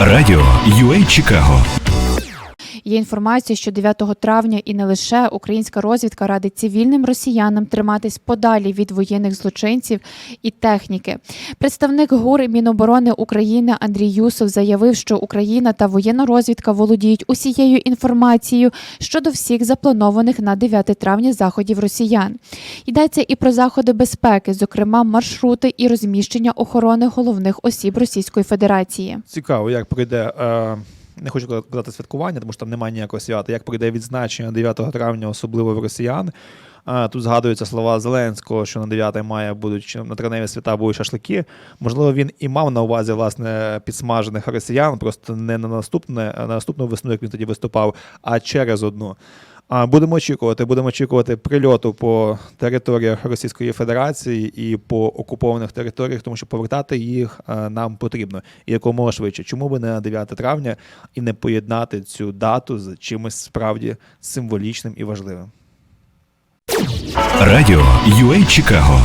Радіо UA Чикаго Є інформація, що 9 травня і не лише українська розвідка радить цивільним росіянам триматись подалі від воєнних злочинців і техніки. Представник ГУР Міноборони України Андрій Юсов заявив, що Україна та воєнна розвідка володіють усією інформацією щодо всіх запланованих на 9 травня заходів росіян. Йдеться і про заходи безпеки, зокрема маршрути і розміщення охорони головних осіб Російської Федерації. Цікаво, як пройде. Е... Не хочу казати святкування, тому що там немає ніякого свята. Як пройде відзначення 9 травня, особливо в росіян. Тут згадуються слова Зеленського, що на 9 мая будуть на травневі свята будуть шашлики. Можливо, він і мав на увазі власне підсмажених росіян, просто не на наступне, на наступну весну, як він тоді виступав, а через одну. А Будемо очікувати. Будемо очікувати прильоту по територіях Російської Федерації і по окупованих територіях, тому що повертати їх е, нам потрібно і якомога швидше. Чому би не на 9 травня і не поєднати цю дату з чимось справді символічним і важливим? Радіо UA Чикаго